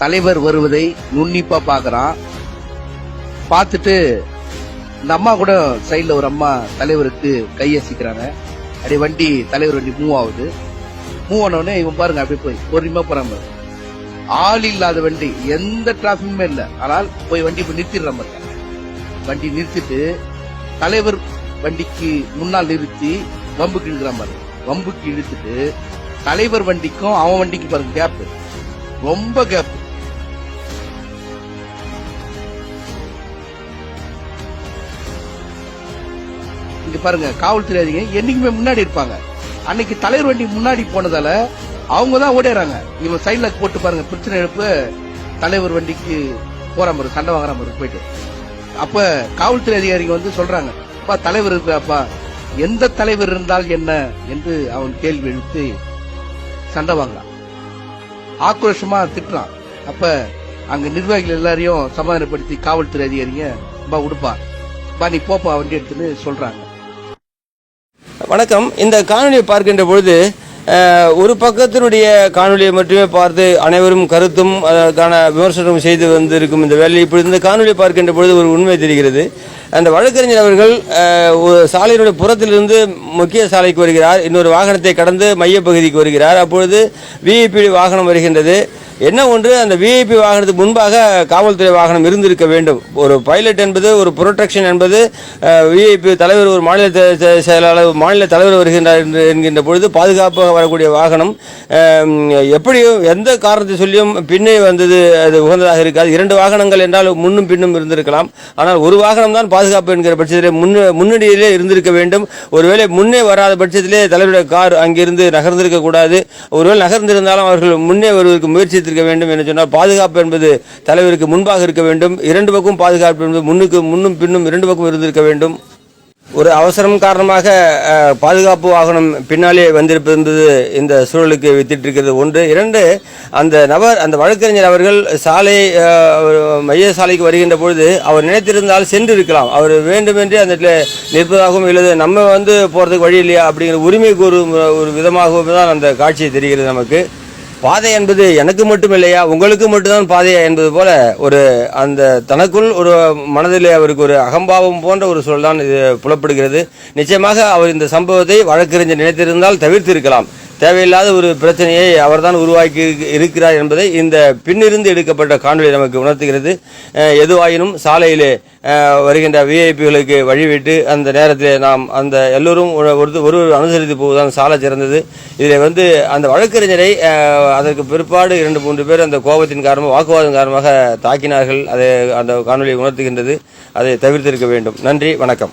தலைவர் வருவதை நுண்ணிப்பா பாக்குறான். பார்த்துட்டு இந்த அம்மா கூட சைடில் ஒரு அம்மா தலைவருக்கு கையசிக்கிறாங்க. அப்படியே வண்டி தலைவர் வண்டி மூவ் ஆகுது. மூவ் ஆனவுடனே இவன் பாருங்க அப்படியே போய் பொறுமையா போறான் ஆள் இல்லாத வண்டி எந்த டிராபிக்குமே இல்ல. ஆனால் போய் வண்டி போய் நிறுத்திடுற மாதிரி வண்டி நிறுத்திட்டு தலைவர் வண்டிக்கு முன்னால் நிறுத்தி வம்புக்கு இழுக்கிற மாதிரி வம்புக்கு இழுத்துட்டு தலைவர் வண்டிக்கும் அவன் வண்டிக்கு பாருங்க கேப் ரொம்ப கேப் இங்க பாருங்க காவல்துறை அதிகாரி என்னைக்குமே முன்னாடி இருப்பாங்க. அன்னைக்கு தலைவர் வண்டி முன்னாடி போனதால அவங்க தான் ஓடிறாங்க. இவன் சைட்ல போட்டு பாருங்க பிரச்சனை எழுப்பு தலைவர் வண்டிக்கு போற மாதிரி சண்டை வாங்குற மாதிரி போயிட்டு. அப்ப காவல்துறை அதிகாரிங்க வந்து சொல்றாங்க அப்பா தலைவர் இருக்கிறாப்பா எந்த தலைவர் இருந்தால் என்ன? என்று அவன் கேள்வி எழுத்து சண்டை வாங்கலாம் ஆக்ரோஷமா திட்டுறான். அப்ப அங்க நிர்வாகிகள் எல்லாரையும் சமாதானப்படுத்தி காவல்துறை அதிகாரிங்க பா உடுப்பா. பா நீ போப்பா வண்டி எடுத்துன்னு சொல்றாங்க. வணக்கம். இந்த காணொலியை பார்க்கின்ற பொழுது ஒரு பக்கத்தினுடைய காணொலியை மட்டுமே பார்த்து அனைவரும் கருத்தும் அதற்கான விமர்சனம் செய்து வந்திருக்கும் இந்த வேலையை இப்படி இந்த காணொலியை பார்க்கின்ற பொழுது ஒரு உண்மை தெரிகிறது. அந்த வழக்கறிஞர் அவர்கள் ஒரு சாலையினுடைய புறத்திலிருந்து முக்கிய சாலைக்கு வருகிறார். இன்னொரு வாகனத்தை கடந்து மையப்பகுதிக்கு வருகிறார். அப்பொழுது விஐபி வாகனம் வருகின்றது. என்ன ஒன்று அந்த விஐபி வாகனத்துக்கு முன்பாக காவல்துறை வாகனம் இருந்திருக்க வேண்டும். ஒரு பைலட் என்பது ஒரு புரொடெக்ஷன் என்பது விஐபி தலைவர் ஒரு மாநில செயலாளர் மாநில தலைவர் வருகின்றார் என்று என்கின்ற பொழுது பாதுகாப்பாக வரக்கூடிய வாகனம் எப்படியும் எந்த காரணத்தை சொல்லியும் பின்னே வந்தது அது உகந்ததாக இருக்காது. இரண்டு வாகனங்கள் என்றால் முன்னும் பின்னும் இருந்திருக்கலாம். ஆனால் ஒரு வாகனம் தான் பாதுகாப்பு என்கிற பட்சத்திலே முன்ன முன்னணியிலே இருந்திருக்க வேண்டும். ஒருவேளை முன்னே வராத பட்சத்திலே தலைவருடைய கார் அங்கிருந்து நகர்ந்திருக்க கூடாது ஒருவேளை நகர்ந்திருந்தாலும் அவர்கள் முன்னே வருவதற்கு வைத்திருக்க வேண்டும் என்று சொன்னால் பாதுகாப்பு என்பது தலைவருக்கு முன்பாக இருக்க வேண்டும். இரண்டு பக்கம் பாதுகாப்பு என்பது முன்னுக்கு முன்னும் பின்னும் இரண்டு பக்கம் இருந்திருக்க வேண்டும். ஒரு அவசரம் காரணமாக பாதுகாப்பு வாகனம் பின்னாலே வந்திருப்பது என்பது இந்த சூழலுக்கு வித்திட்டிருக்கிறது ஒன்று. இரண்டு அந்த நபர் அந்த வழக்கறிஞர் அவர்கள் சாலை மைய சாலைக்கு வருகின்ற பொழுது அவர் நினைத்திருந்தால் சென்று இருக்கலாம் அவர் வேண்டுமென்றே அந்த இடத்துல நிற்பதாகவும் இல்லது நம்ம வந்து போகிறதுக்கு வழி இல்லையா அப்படிங்கிற உரிமை கூறும் ஒரு விதமாகவும் தான் அந்த காட்சி தெரிகிறது நமக்கு. பாதை என்பது எனக்கு மட்டும் இல்லையா உங்களுக்கு மட்டும்தான் பாதையா என்பது போல ஒரு அந்த தனக்குள் ஒரு மனதிலே அவருக்கு ஒரு அகம்பாவம் போன்ற ஒரு சொல் தான் இது புலப்படுகிறது. நிச்சயமாக அவர் இந்த சம்பவத்தை வழக்கறிஞர் நினைத்திருந்தால் தவிர்த்திருக்கலாம். தேவையில்லாத ஒரு பிரச்சனையை அவர்தான் உருவாக்கி இருக்கிறார் என்பதை இந்த பின்னிருந்து எடுக்கப்பட்ட காணொலி நமக்கு உணர்த்துகிறது. எதுவாயினும் சாலையிலே வருகின்ற விஐபிகளுக்கு வழிவிட்டு அந்த நேரத்தில் நாம் அந்த எல்லோரும் ஒரு ஒரு- ஒரு அனுசரித்து போவதுதான் சாலை சிறந்தது. இதில் வந்து அந்த வழக்கறிஞரை அதற்கு பிற்பாடு இரண்டு மூன்று பேர் அந்த கோபத்தின் காரணமாக வாக்குவாதம் காரணமாக தாக்கினார்கள். அதை அந்த காணொலி உணர்த்துகின்றது. அதை தவிர்த்திருக்க வேண்டும். நன்றி. வணக்கம்.